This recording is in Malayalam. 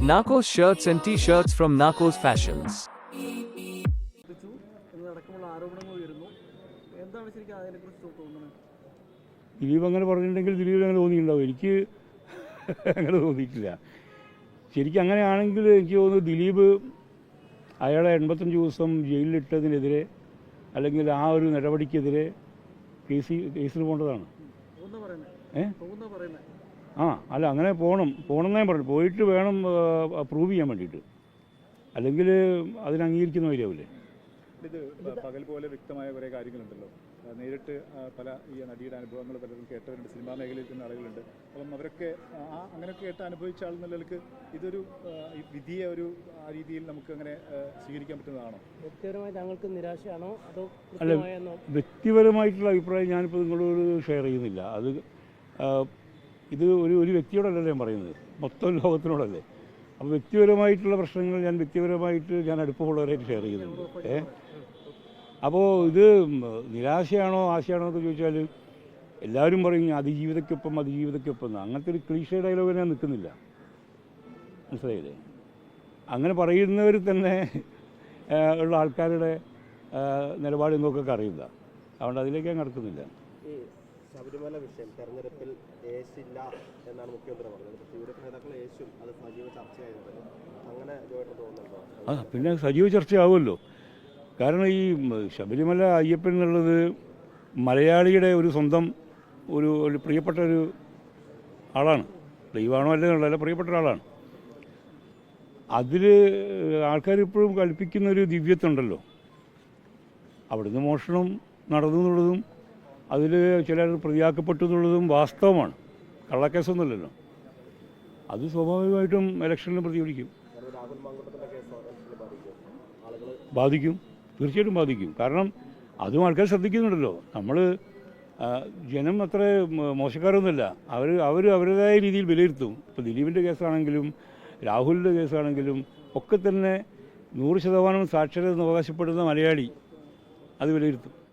Narcos shirts and t-shirts from Narcos Fashions. Dileep അങ്ങനെ പറഞ്ഞിട്ടുണ്ടെങ്കിൽ ദിലീപ് അങ്ങനെ തോന്നിയിട്ടുണ്ടാവും. എനിക്ക് അങ്ങനെ തോന്നിയിട്ടില്ല. ശരിക്കും അങ്ങനെയാണെങ്കിൽ എനിക്ക് തോന്നുന്നു ദിലീപ് അയാളെ എൺപത്തഞ്ച് ദിവസം ജയിലിലിട്ടതിനെതിരെ അല്ലെങ്കിൽ ആ ഒരു നടപടിക്കെതിരെ കേസ് കേസിന് പോകേണ്ടതാണ്. തോന്നുന്ന ആ അല്ല അങ്ങനെ പോകണം പോകണമെന്നേ പറഞ്ഞു പോയിട്ട് വേണം പ്രൂവ് ചെയ്യാൻ വേണ്ടിയിട്ട്. അല്ലെങ്കിൽ അതിന് അംഗീകരിക്കുന്ന വരികയാവില്ലേ ഇത് പകൽ പോലെ വ്യക്തമായ കുറേ കാര്യങ്ങളുണ്ടല്ലോ. നേരിട്ട് പല ഈ നടിയുടെ അനുഭവങ്ങൾ പലരും കേട്ടവരുണ്ട്. സിനിമാ മേഖലയിൽ നിൽക്കുന്ന ആളുകളുണ്ട്. അപ്പം അവരൊക്കെ ആ അങ്ങനെയൊക്കെ കേട്ട് അനുഭവിച്ച ആൾ നിലയ്ക്ക് ഇതൊരു ഈ വിധിയെ ഒരു ആ രീതിയിൽ നമുക്ക് അങ്ങനെ സ്വീകരിക്കാൻ പറ്റുന്നതാണോ? വ്യക്തിപരമായി താങ്കൾക്ക് നിരാശയാണോ? അതോ അല്ല വ്യക്തിപരമായിട്ടുള്ള അഭിപ്രായം ഞാനിപ്പോൾ നിങ്ങളോട് ഷെയർ ചെയ്യുന്നില്ല. അത് ഇത് ഒരു ഒരു വ്യക്തിയോടല്ലല്ലോ ഞാൻ പറയുന്നത്. മൊത്തം ലോകത്തിനോടല്ലേ. അപ്പോൾ വ്യക്തിപരമായിട്ടുള്ള പ്രശ്നങ്ങൾ ഞാൻ വ്യക്തിപരമായിട്ട് ഞാൻ അടുപ്പമുള്ളവരായിട്ട് ഷെയർ ചെയ്യുന്നുണ്ട്. ഏ? അപ്പോൾ ഇത് നിരാശയാണോ ആശയാണോ എന്നൊക്കെ ചോദിച്ചാൽ എല്ലാവരും പറയും അതിജീവിതയ്ക്കൊപ്പം അതിജീവിതയ്ക്കൊപ്പം അങ്ങനത്തെ ഒരു ക്ലീഷ ഡയലോഗ് ഞാൻ നിൽക്കുന്നില്ല. മനസ്സിലായില്ലേ? അങ്ങനെ പറയുന്നവർ തന്നെ ഉള്ള ആൾക്കാരുടെ നിലപാട് എന്നൊക്കെ അറിയില്ല. അതുകൊണ്ട് അതിലേക്ക് ഞാൻ കടക്കുന്നില്ല. ഈ ശബരിമല വിഷയം തെരഞ്ഞെടുപ്പിൽ ഏശില്ല എന്നാണ് മുഖ്യമന്ത്രി പറഞ്ഞത്. പക്ഷേ യു ഡി എഫ് നേതാക്കൾ ഏശും അത് സജീവ ചർച്ചയായിരുന്നു അങ്ങനെ തോന്നുന്നുണ്ടോ? ആ പിന്നെ സജീവ ചർച്ചയാവുമല്ലോ. കാരണം ഈ ശബരിമല അയ്യപ്പൻ എന്നുള്ളത് മലയാളിയുടെ ഒരു സ്വന്തം ഒരു ഒരു പ്രിയപ്പെട്ട ഒരു ആളാണ്. ദൈവമാണോ അല്ലേ എന്നുള്ളതല്ല പ്രിയപ്പെട്ട ഒരാളാണ്. അതിൽ ആൾക്കാർ ഇപ്പോഴും കൽപ്പിക്കുന്ന ഒരു ദിവ്യത്വമുണ്ടല്ലോ അവിടുന്ന് മോഷണം നടന്നു എന്നുള്ളതും അതിൽ ചിലർ പ്രതിയാക്കപ്പെട്ടു എന്നുള്ളതും വാസ്തവമാണ്. കള്ളക്കേസൊന്നുമല്ലല്ലോ. അത് സ്വാഭാവികമായിട്ടും ഇലക്ഷനിൽ പ്രതിഫലിക്കും രാഹുൽ മാങ്കൂട്ടത്തിന്റെ കേസ് ഇലക്ഷനെ ബാധിക്കും. തീർച്ചയായിട്ടും ബാധിക്കും. കാരണം അതും ആൾക്കാർ ശ്രദ്ധിക്കുന്നുണ്ടല്ലോ. നമ്മൾ ജനം അത്ര മോശക്കാരൊന്നുമല്ല. അവർ അവർ അവരുടേതായ രീതിയിൽ വിലയിരുത്തും. ഇപ്പോൾ ദിലീപിന്റെ കേസാണെങ്കിലും രാഹുലിന്റെ കേസാണെങ്കിലും ഒക്കെ തന്നെ നൂറ് ശതമാനം സാക്ഷരത അവകാശപ്പെടുന്ന മലയാളി അത് വിലയിരുത്തും.